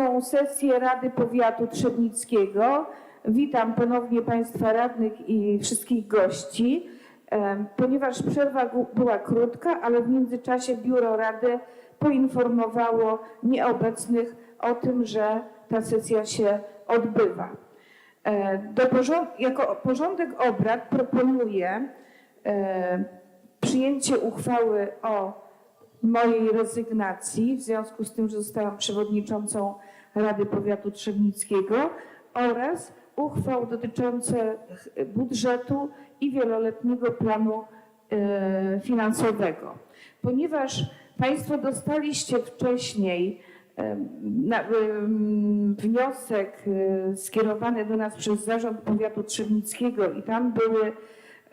ósmą sesję Rady Powiatu Trzebnickiego. Witam ponownie Państwa radnych i wszystkich gości. Em, Ponieważ przerwa była krótka, ale w międzyczasie Biuro Rady poinformowało nieobecnych o tym, że ta sesja się odbywa. E, Do porząd- jako porządek obrad proponuję e, przyjęcie uchwały o mojej rezygnacji w związku z tym, że zostałam przewodniczącą Rady Powiatu Trzebnickiego oraz uchwał dotyczących budżetu i wieloletniego planu e, finansowego. Ponieważ Państwo dostaliście wcześniej na, em, wniosek e, skierowany do nas przez Zarząd Powiatu Trzebnickiego i tam były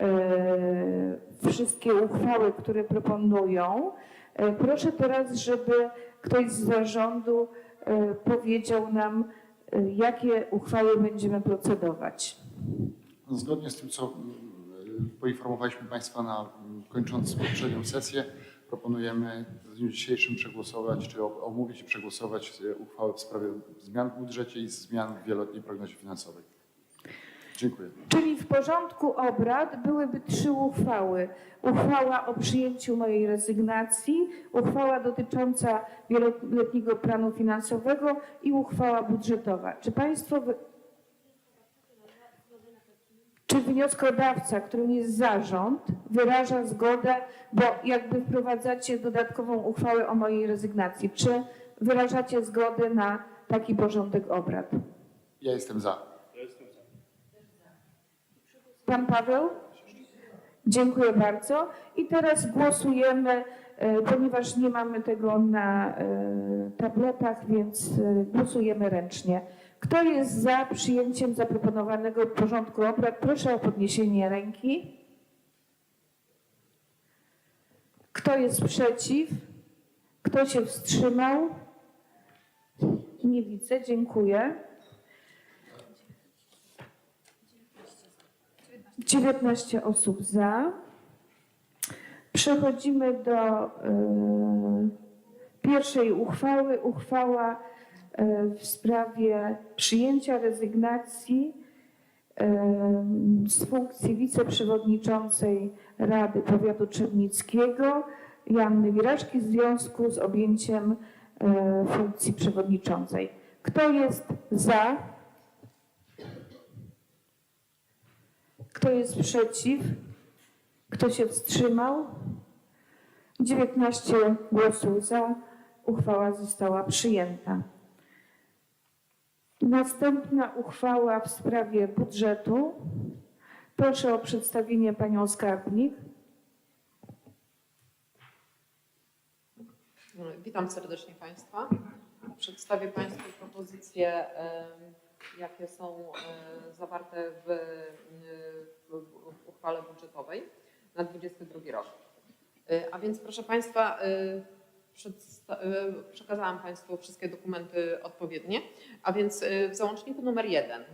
e, wszystkie uchwały, które proponują. E, Proszę teraz, żeby ktoś z zarządu e, powiedział nam, e, jakie uchwały będziemy procedować. No, Zgodnie z tym, co mm, poinformowaliśmy Państwa na kończąc poprzednią sesję, proponujemy w dniu dzisiejszym przegłosować, czy omówić i przegłosować e, uchwałę w sprawie zmian w budżecie i zmian w wieloletniej prognozie finansowej. Dziękuję. Czyli w porządku obrad byłyby trzy uchwały. Uchwała o przyjęciu mojej rezygnacji, uchwała dotycząca wieloletniego planu finansowego i uchwała budżetowa. Czy Państwo, wy- czy wnioskodawca, którym jest zarząd, wyraża zgodę, bo jakby wprowadzacie dodatkową uchwałę o mojej rezygnacji, czy wyrażacie zgodę na taki porządek obrad? Ja jestem za. Pan Paweł? Dziękuję bardzo. I teraz głosujemy, e, ponieważ nie mamy tego na e, tabletach, więc e, głosujemy ręcznie. Kto jest za przyjęciem zaproponowanego porządku obrad? Proszę o podniesienie ręki. Kto jest przeciw? Kto się wstrzymał? Nie widzę, dziękuję. 19 osób za. Przechodzimy do e, pierwszej uchwały. Uchwała e, w sprawie przyjęcia rezygnacji e, z funkcji wiceprzewodniczącej Rady Powiatu Trzebnickiego Janny Wiraczki w związku z objęciem funkcji przewodniczącej. Kto jest za? Kto jest przeciw? Kto się wstrzymał? 19 głosów za. Uchwała została przyjęta. Następna uchwała w sprawie budżetu. Proszę o przedstawienie panią skarbnik. Witam serdecznie Państwa. Przedstawię Państwu propozycje, jakie są e, zawarte w uchwale budżetowej na 2022 rok. E, A więc proszę Państwa, przedsta- e, przekazałam Państwu wszystkie dokumenty odpowiednie, a więc w załączniku numer jeden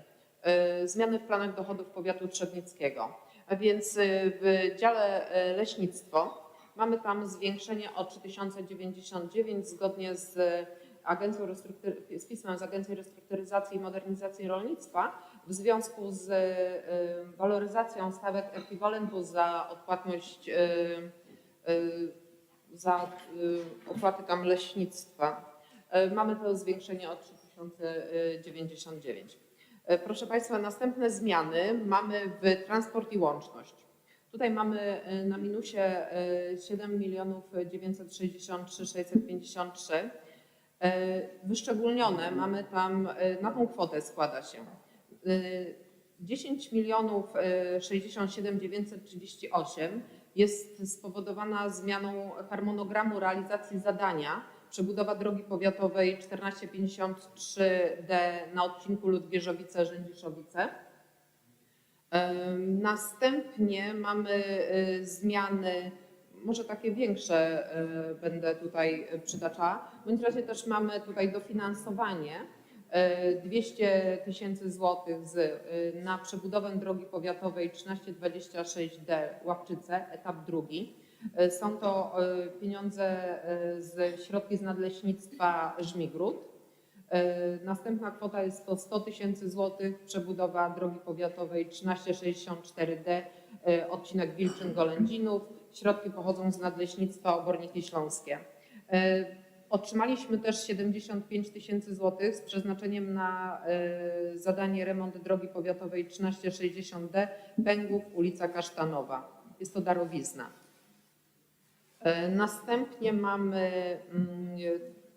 zmiany w planach dochodów powiatu trzebnickiego. A więc w dziale leśnictwo Mamy tam zwiększenie o 3099 zgodnie z Agencją z pismem z Agencji Restrukturyzacji i Modernizacji Rolnictwa w związku z y, waloryzacją stawek ekwiwalentu za odpłatność y, y, za y, opłaty tam leśnictwa. Y, Mamy to zwiększenie o 3099. Y, Proszę Państwa, następne zmiany mamy w transport i łączność. Tutaj mamy y, na minusie y, 7 milionów 963 653. Y, Wyszczególnione mamy tam, y, na tą kwotę składa się y, 10 milionów y, 67 938 jest spowodowana zmianą harmonogramu realizacji zadania przebudowa drogi powiatowej 1453D na odcinku Ludwierzowice-Rzędziszowice. Następnie mamy y, zmiany, może takie większe y, będę tutaj y, przytaczała. W bądź razie też mamy tutaj dofinansowanie y, 200 tysięcy złotych y, na przebudowę drogi powiatowej 1326D Łapczyce, etap drugi. Y, Są to pieniądze z środki z nadleśnictwa Żmigród. E, Następna kwota jest to 100 tysięcy złotych, przebudowa drogi powiatowej 1364D, e, odcinek Wilczyn-Golędzinów. Środki pochodzą z Nadleśnictwa Oborniki Śląskie. Otrzymaliśmy też 75 tysięcy złotych z przeznaczeniem na e, zadanie remont drogi powiatowej 1360D Pęgów, ulica Kasztanowa. Jest to darowizna. E, Następnie mamy mm,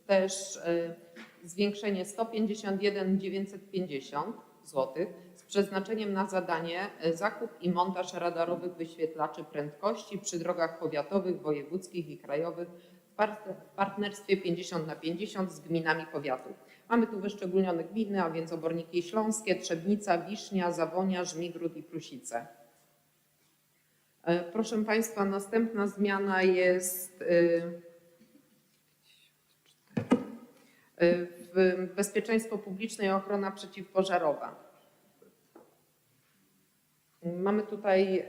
też e, zwiększenie 151 950 zł z przeznaczeniem na zadanie zakup i montaż radarowych wyświetlaczy prędkości przy drogach powiatowych, wojewódzkich i krajowych partnerstwie 50 na 50 z gminami powiatu. Mamy tu wyszczególnione gminy, a więc Oborniki Śląskie, Trzebnica, Wisznia, Zawonia, Żmigród i Prusice. E, Proszę Państwa, następna zmiana jest y, y, w bezpieczeństwo publiczne i ochrona przeciwpożarowa. Mamy tutaj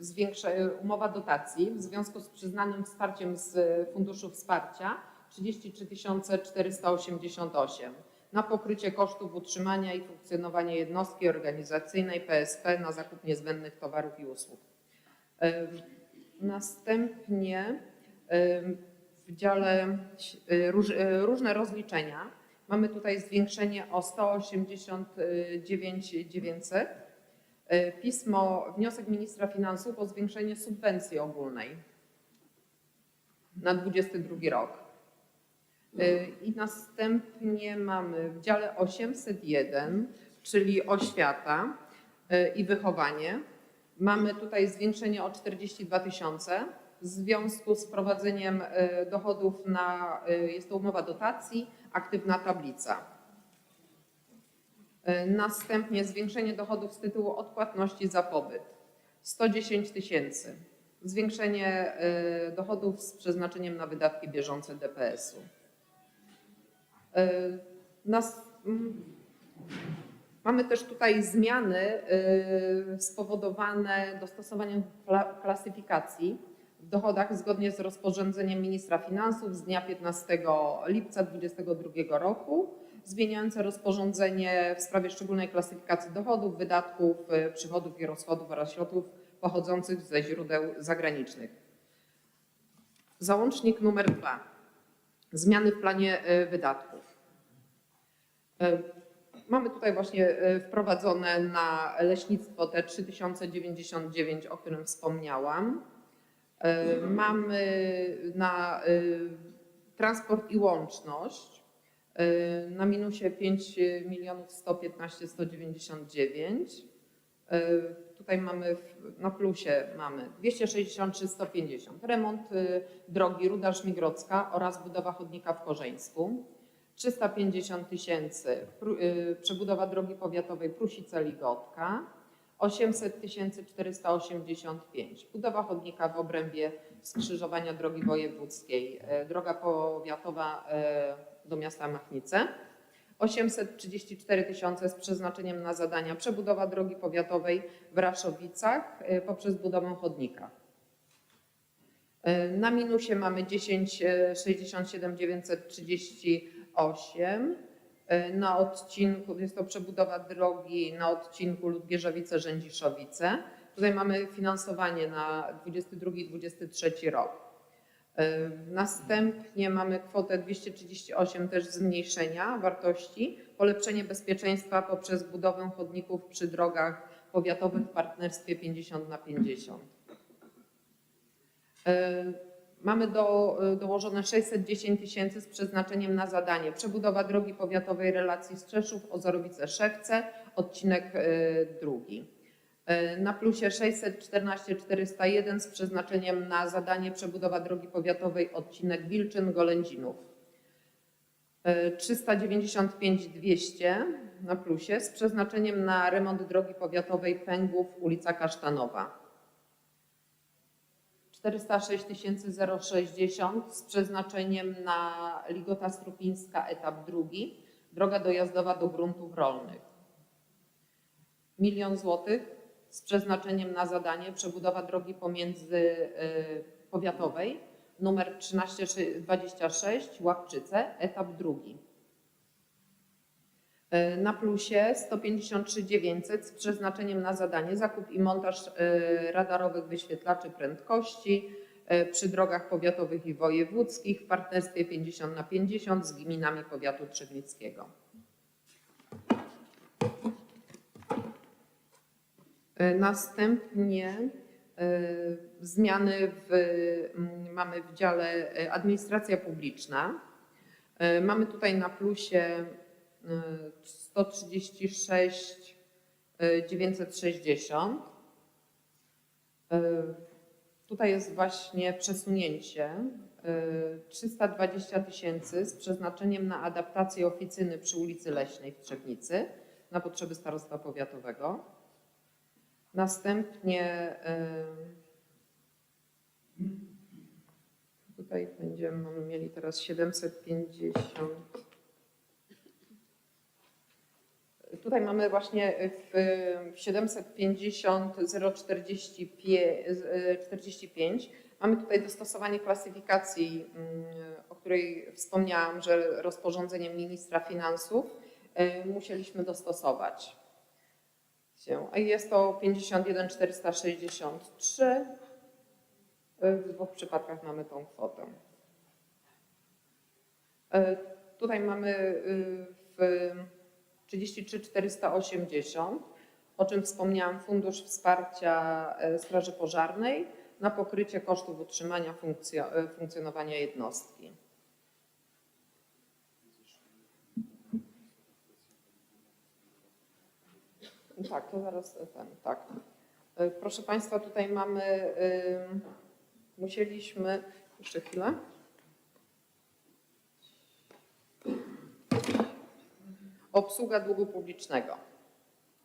zwiększa, umowa dotacji w związku z przyznanym wsparciem z Funduszu Wsparcia 33 488 na pokrycie kosztów utrzymania i funkcjonowania jednostki organizacyjnej PSP na zakup niezbędnych towarów i usług. Ym, Następnie w dziale róż, różne rozliczenia mamy tutaj zwiększenie o 189 900. Y, Pismo, wniosek ministra finansów o zwiększenie subwencji ogólnej na 22 rok. Y, I następnie mamy w dziale 801, czyli oświata y, i wychowanie. Mamy tutaj zwiększenie o 42 tysiące w związku z wprowadzeniem y, dochodów na, jest to umowa dotacji, aktywna tablica. Y, Następnie zwiększenie dochodów z tytułu odpłatności za pobyt 110 tysięcy. Zwiększenie y, dochodów z przeznaczeniem na wydatki bieżące DPS-u. Mm, mamy też tutaj zmiany spowodowane dostosowaniem kla- klasyfikacji w dochodach zgodnie z rozporządzeniem ministra finansów z dnia 15 lipca 2022 roku, zmieniające rozporządzenie w sprawie szczególnej klasyfikacji dochodów, wydatków, y, przychodów i rozchodów oraz środków pochodzących ze źródeł zagranicznych. Załącznik numer dwa. Zmiany w planie y, wydatków. Y, Mamy tutaj właśnie wprowadzone na leśnictwo te 3099, o którym wspomniałam. Y, Mamy na transport i łączność na minusie 5 milionów 115 199. Y, Tutaj mamy na plusie mamy 263 150. Remont y, drogi Ruda Żmigrodzka oraz budowa chodnika w Korzeńsku. 350 tysięcy y, przebudowa drogi powiatowej Prusice-Ligotka. 800 tysięcy 485 budowa chodnika w obrębie skrzyżowania drogi wojewódzkiej, e, droga powiatowa e, do miasta Machnice. 834 tysiące z przeznaczeniem na zadania przebudowa drogi powiatowej w Raszowicach e, poprzez budowę chodnika. Na minusie mamy 10 e, 67 938. E, Na odcinku, jest to przebudowa drogi na odcinku Ludgierzowice-Rzędziszowice. Tutaj mamy finansowanie na 22-23 rok. E, Następnie mamy kwotę 238 też zmniejszenia wartości, polepszenie bezpieczeństwa poprzez budowę chodników przy drogach powiatowych w partnerstwie 50 na 50. Mamy do, dołożone 610 tysięcy z przeznaczeniem na zadanie przebudowa drogi powiatowej relacji Strzeszów-Ozorowice-Szewce, odcinek e, drugi. E, Na plusie 614 401 z przeznaczeniem na zadanie przebudowa drogi powiatowej odcinek Wilczyn-Golędzinów. E, 395 200 na plusie z przeznaczeniem na remont drogi powiatowej Pęgów ulica Kasztanowa. 406 060 z przeznaczeniem na Ligota Strupińska etap drugi, droga dojazdowa do gruntów rolnych. Milion złotych z przeznaczeniem na zadanie przebudowa drogi pomiędzy y, powiatowej numer 1326 Łapczyce etap drugi. E, Na plusie 153 900 z przeznaczeniem na zadanie zakup i montaż e, radarowych wyświetlaczy prędkości e, przy drogach powiatowych i wojewódzkich w partnerstwie 50 na 50 z gminami powiatu trzebnickiego. Następnie zmiany w, m, mamy w dziale administracja publiczna. Mamy tutaj na plusie 136 e, 960. E, Tutaj jest właśnie przesunięcie e, 320 tysięcy z przeznaczeniem na adaptację oficyny przy ulicy Leśnej w Trzebnicy na potrzeby starostwa powiatowego. Następnie e, tutaj będziemy mieli teraz 750. Tutaj mamy właśnie w 750 045 45 mamy tutaj dostosowanie klasyfikacji, mm, o której wspomniałam, że rozporządzeniem ministra finansów e, musieliśmy dostosować się. A Jest to 51 463. W dwóch przypadkach mamy tą kwotę. E, Tutaj mamy y, w 33 480, o czym wspomniałam, Fundusz Wsparcia e, Straży Pożarnej na pokrycie kosztów utrzymania e, funkcjonowania jednostki. Tak, to zaraz ten, tak. E, Proszę Państwa, tutaj mamy, musieliśmy, jeszcze chwilę. Obsługa długu publicznego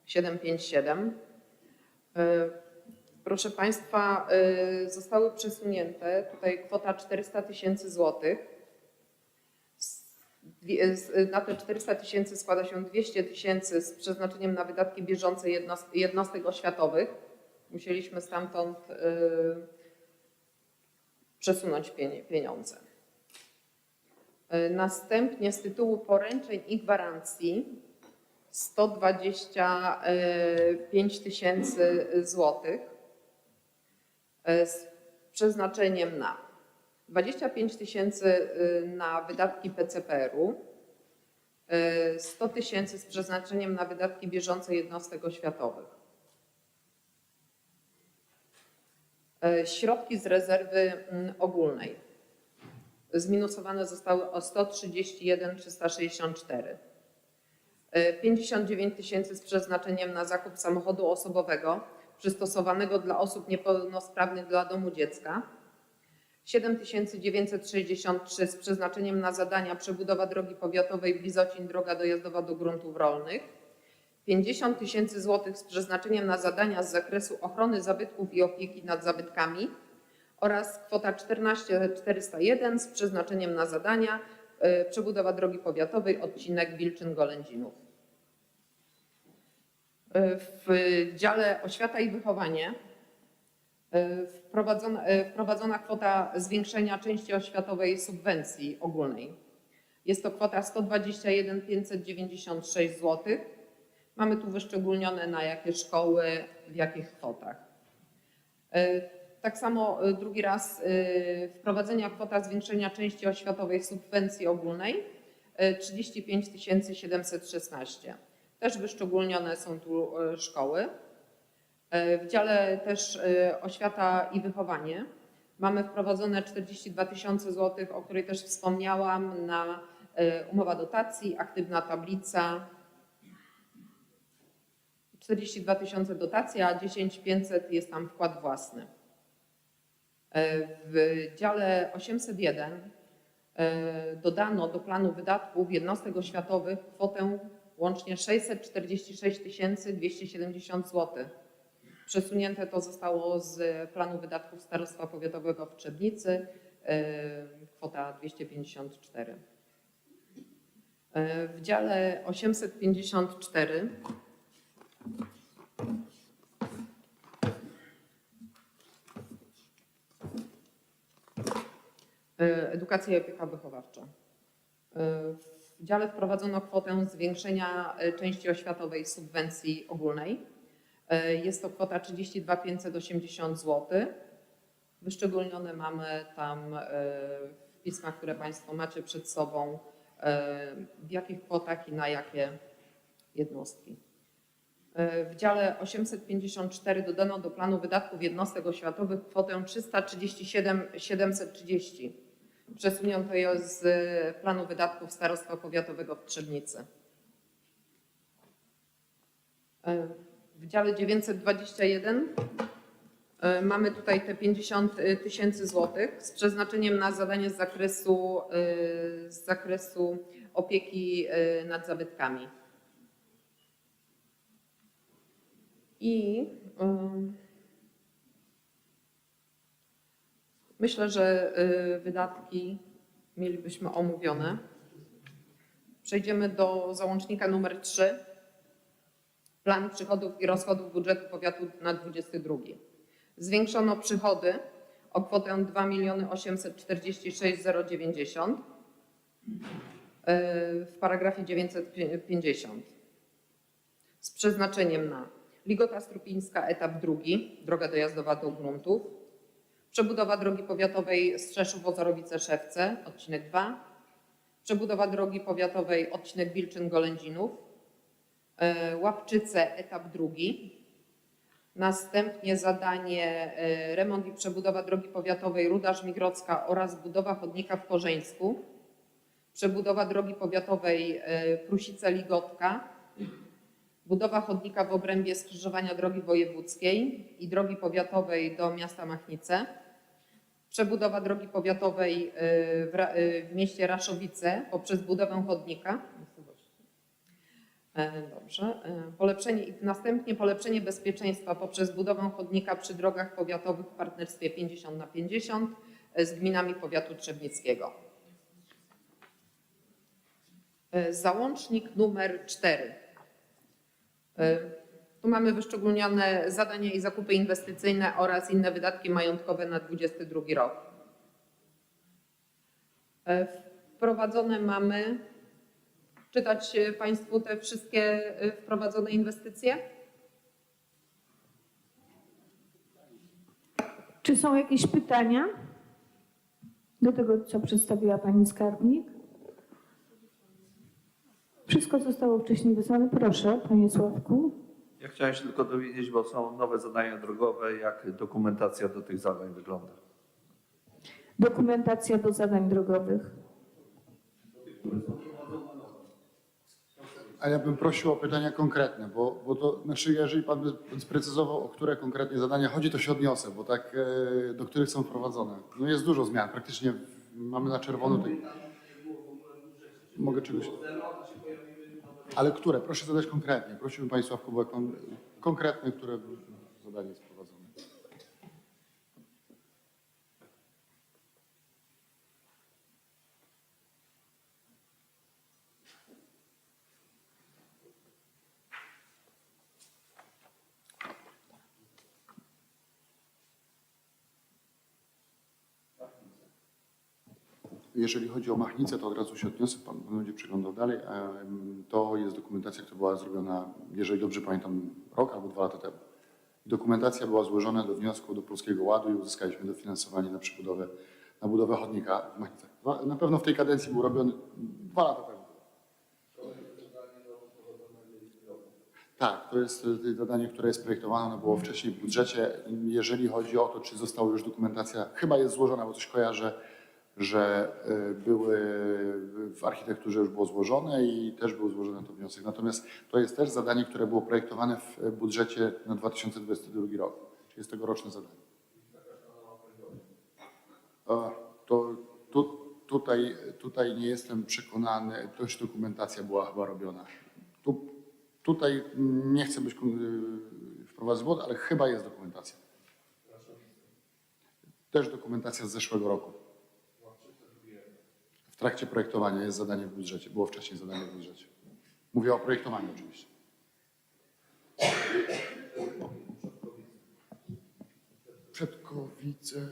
757. E, Proszę Państwa, e, zostały przesunięte tutaj kwota 400 tysięcy złotych. Z- Na te 400 tysięcy składa się 200 tysięcy z przeznaczeniem na wydatki bieżące jednost- jednostek oświatowych. Musieliśmy stamtąd przesunąć pieniądze. E, Następnie z tytułu poręczeń i gwarancji 125 tysięcy złotych e, z przeznaczeniem na 25 tysięcy na wydatki PCPR-u, y, 100 tysięcy z przeznaczeniem na wydatki bieżące jednostek oświatowych. E, Środki z rezerwy mm, ogólnej zminusowane zostały o 131 364. E, 59 tysięcy z przeznaczeniem na zakup samochodu osobowego przystosowanego dla osób niepełnosprawnych dla domu dziecka. 7963 z przeznaczeniem na zadania przebudowa drogi powiatowej Blizocin, droga dojazdowa do gruntów rolnych. 50 tysięcy złotych z przeznaczeniem na zadania z zakresu ochrony zabytków i opieki nad zabytkami oraz kwota 14 401 z przeznaczeniem na zadania y, przebudowa drogi powiatowej odcinek Wilczyn-Golędzinów. Y, W dziale oświata i wychowanie y, wprowadzona, wprowadzona kwota zwiększenia części oświatowej subwencji ogólnej. Jest to kwota 121 596 zł. Mamy tu wyszczególnione na jakie szkoły, w jakich kwotach. Tak samo y, drugi raz y, wprowadzenia kwota zwiększenia części oświatowej subwencji ogólnej y, 35 716. Też wyszczególnione są tu szkoły. W dziale też oświata i wychowanie mamy wprowadzone 42 tysiące złotych, o której też wspomniałam, na umowa dotacji, aktywna tablica. 42 tysiące dotacja, a 10 500 jest tam wkład własny. W dziale 801 e, dodano do planu wydatków jednostek oświatowych kwotę łącznie 646 270 zł. Przesunięte to zostało z planu wydatków Starostwa Powiatowego w Trzebnicy, e, kwota 254. E, W dziale 854 Edukacja i opieka wychowawcza. E, W dziale wprowadzono kwotę zwiększenia e, części oświatowej subwencji ogólnej. E, Jest to kwota 32 580 zł. Wyszczególnione mamy tam e, w pismach, które Państwo macie przed sobą, e, w jakich kwotach i na jakie jednostki. E, W dziale 854 dodano do planu wydatków jednostek oświatowych kwotę 337 730. Przesunięto ją z e, planu wydatków Starostwa Powiatowego w Trzebnicy. E, W dziale 921 e, mamy tutaj te 50 tysięcy złotych z przeznaczeniem na zadanie z zakresu, e, z zakresu opieki e, nad zabytkami. I myślę, że y, wydatki mielibyśmy omówione. Przejdziemy do załącznika numer 3. Plan przychodów i rozchodów budżetu powiatu na 22. Zwiększono przychody o kwotę 2 846 090 y, w paragrafie 950 z przeznaczeniem na Ligota Strupińska, etap drugi, droga dojazdowa do gruntów, przebudowa drogi powiatowej Strzeszów-Ozorowice-Szewce, odcinek 2, przebudowa drogi powiatowej odcinek Wilczyn-Golędzinów, e, Łapczyce, etap drugi, następnie zadanie e, remont i przebudowa drogi powiatowej Ruda-Żmigrodzka oraz budowa chodnika w Korzeńsku, przebudowa drogi powiatowej e, Prusice-Ligotka, budowa chodnika w obrębie skrzyżowania drogi wojewódzkiej i drogi powiatowej do miasta Machnice, przebudowa drogi powiatowej y, w, y, w mieście Raszowice poprzez budowę chodnika. E, Dobrze. E, Polepszenie następnie polepszenie bezpieczeństwa poprzez budowę chodnika przy drogach powiatowych w partnerstwie 50 na 50 z gminami powiatu trzebnickiego. E, Załącznik numer 4. Tu mamy wyszczególnione zadania i zakupy inwestycyjne oraz inne wydatki majątkowe na 22 rok. E, Wprowadzone mamy, czytać e, Państwu te wszystkie e, wprowadzone inwestycje? Czy są jakieś pytania do tego, co przedstawiła Pani Skarbnik? Wszystko zostało wcześniej wysłane. Proszę, Panie Sławku. Ja chciałem się tylko dowiedzieć, bo są nowe zadania drogowe, jak dokumentacja do tych zadań wygląda. Dokumentacja do zadań drogowych. A ja bym prosił o pytania konkretne, bo, bo to, znaczy jeżeli Pan by sprecyzował, o które konkretnie zadania chodzi, to się odniosę, bo tak, e, do których są wprowadzone. No jest dużo zmian, praktycznie mamy na czerwono. Tak, mogę czegoś... Ale które? Proszę zadać konkretnie. Prosiłbym Państwa, były kon, konkretne, które zadanie jest wprowadzone. Jeżeli chodzi o Machnicę, to od razu się odniosę, Pan będzie przeglądał dalej. Em, To jest dokumentacja, która była zrobiona, jeżeli dobrze pamiętam, rok albo dwa lata temu. Dokumentacja była złożona do wniosku do Polskiego Ładu i uzyskaliśmy dofinansowanie na przebudowę, na budowę chodnika w Machnicach. Na pewno w tej kadencji był robiony dwa lata temu. Tak, to jest e, zadanie, które jest projektowane, ono było wcześniej w budżecie. Jeżeli chodzi o to, czy została już dokumentacja, chyba jest złożona, bo coś kojarzę, że e, były w architekturze już było złożone i też był złożony to wniosek. Natomiast to jest też zadanie, które było projektowane w budżecie na 2022 rok, czyli jest tegoroczne zadanie. To tu, tutaj, tutaj nie jestem przekonany, też dokumentacja była chyba robiona. Tu, tutaj nie chcę być y, wprowadzać błąd, ale chyba jest dokumentacja. Też dokumentacja z zeszłego roku. Trakcie projektowania jest zadanie w budżecie. Było wcześniej zadanie w budżecie. Mówię o projektowaniu oczywiście. Przedkowice.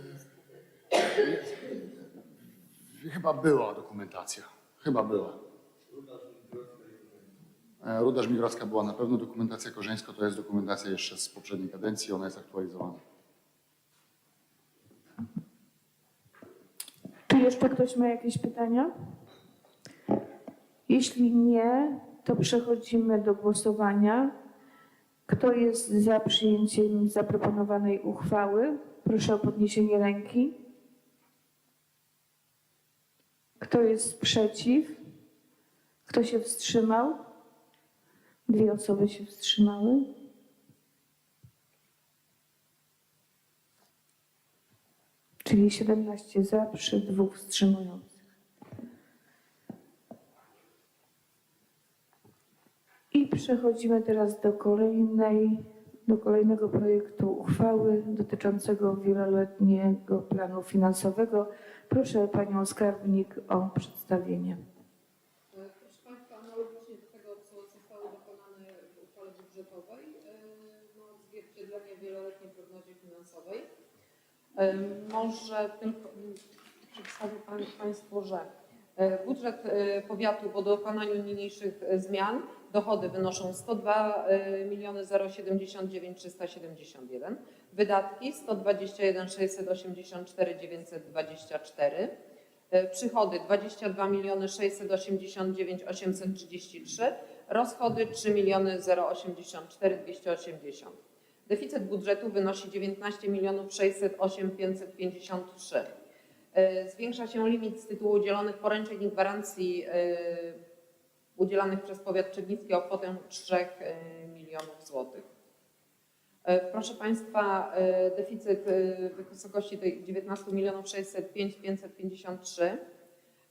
Chyba była dokumentacja. Chyba była. E, Ruda Żmigrodzka była na pewno dokumentacja Korzeńsko, to jest dokumentacja jeszcze z poprzedniej kadencji, ona jest aktualizowana. Jeszcze ktoś ma jakieś pytania? Jeśli nie, to przechodzimy do głosowania. Kto jest za przyjęciem zaproponowanej uchwały? Proszę o podniesienie ręki. Kto jest przeciw? Kto się wstrzymał? Dwie osoby się wstrzymały. Czyli 17 za, przy dwóch wstrzymujących. I przechodzimy teraz do kolejnej, do kolejnego projektu uchwały dotyczącego wieloletniego planu finansowego. Proszę Panią Skarbnik o przedstawienie. Proszę Państwa, analogicznie do tego, co zostało dokonane w uchwale budżetowej, e, no, odzwierciedlenie wieloletniej prognozie finansowej. E, Może tylko przedstawię Pan- Państwu, że e, budżet e, powiatu po dokonaniu niniejszych zmian dochody wynoszą 102 e, miliony 079 371, wydatki 121 684 924, E, Przychody 22 miliony 689 833, rozchody 3 miliony 084 280. Deficyt budżetu wynosi 19 milionów 608 553. E, Zwiększa się limit z tytułu udzielonych poręczeń i gwarancji e, udzielanych przez powiat czernicki o kwotę 3 e, milionów złotych. E, Proszę Państwa, deficyt w wysokości tej 19 milionów 605 553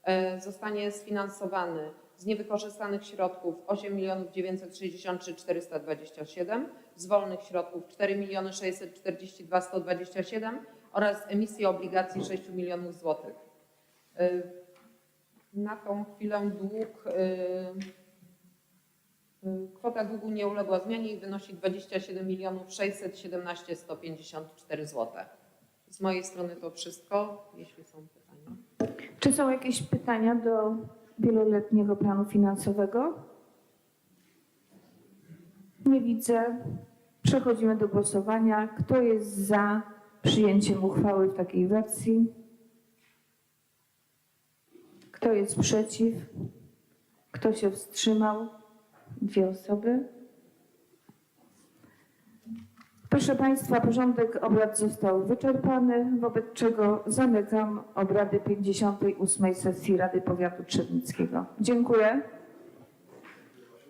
e, zostanie sfinansowany z niewykorzystanych środków 8 milionów 963 427, z wolnych środków 4 miliony 642 127 oraz emisji obligacji 6 milionów złotych. E, Na tą chwilę dług e, Kwota długu nie uległa zmianie i wynosi 27 milionów 617 154 zł. Z mojej strony to wszystko, jeśli są pytania. Czy są jakieś pytania do wieloletniego planu finansowego? Nie widzę. Przechodzimy do głosowania. Kto jest za przyjęciem uchwały w takiej wersji? Kto jest przeciw? Kto się wstrzymał? Dwie osoby. Proszę Państwa, porządek obrad został wyczerpany, wobec czego zamykam obrady 58. sesji Rady Powiatu Trzebnickiego. Dziękuję.